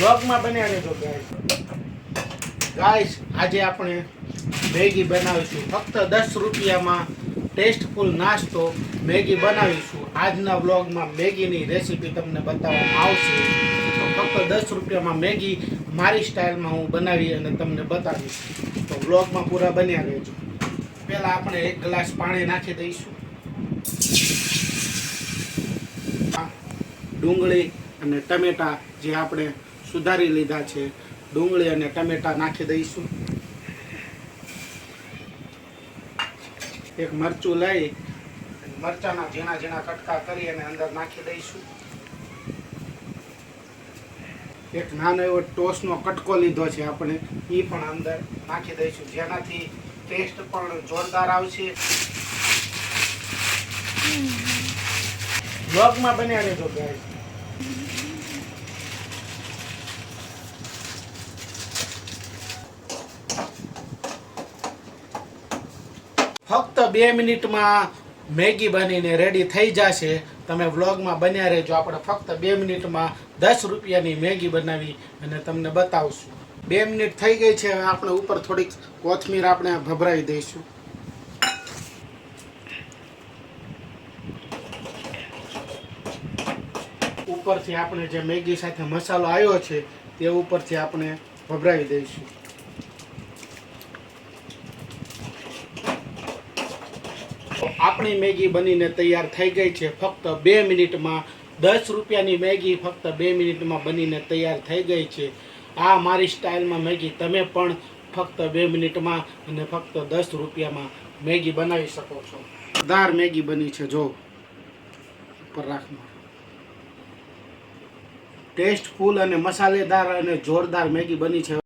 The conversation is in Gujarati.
બ્લોગમાં બન્યા રહેજો ગાઈસ ગાઈસ આજે આપણે મેગી બનાવીશું. ફક્ત દસ રૂપિયામાં ટેસ્ટફુલ નાસ્તો મેગી બનાવીશું. આજના બ્લોગમાં મેગીની રેસીપી તમને બતાવવામાં આવશે. તો ફક્ત દસ રૂપિયામાં મેગી મારી સ્ટાઇલમાં હું બનાવી અને તમને બતાવીશ. તો બ્લોગમાં પૂરા બન્યા રહેજો. પહેલાં આપણે એક ગ્લાસ પાણી નાખી દઈશું. ડુંગળી અને ટમેટા જે આપણે સુધારી લીધા છે. ડુંગળી અને ટમેટા નાખી દઈશું. એક મરચું લઈ મરચાના ઝીણા ઝીણા કટકા કરી અને અંદર નાખી દઈશું. એક નાનો એવો ટોસનો કટકો લીધો છે આપણે. એ પણ અંદર નાખી દઈશું. જેનાથી ટેસ્ટ પણ જોરદાર આવશે. બ્લોગમાં બન્યા રહેજો ગાઈસ ફક્ત બે મિનિટમાં મેગી બનીને રેડી થઈ જશે. તમે વ્લોગમાં બન્યા રહેજો. આપણે ફક્ત બે મિનિટમાં દસ રૂપિયાની મેગી બનાવી અને તમને બતાવશું. બે મિનિટ થઈ ગઈ છે. આપણે ઉપર થોડીક કોથમીર આપણે ભભરાવી દઈશું. ઉપરથી આપણે જે મેગી સાથે મસાલો આવ્યો છે, તે ઉપરથી આપણે ભભરાવી દઈશું. આપણી મેગી બનીને તૈયાર થઈ ગઈ છે. ફક્ત બે મિનિટમાં, દસ રૂપિયાની મેગી ફક્ત બે મિનિટમાં બનીને તૈયાર થઈ ગઈ છે. આ મારી સ્ટાઇલમાં મેગી તમે પણ ફક્ત બે મિનિટમાં અને ફક્ત દસ રૂપિયામાં મેગી બનાવી શકો છો. દાર મેગી બની છે, જો. ઉપર રાખમાં ટેસ્ટફુલ અને મસાલેદાર અને જોરદાર મેગી બની છે.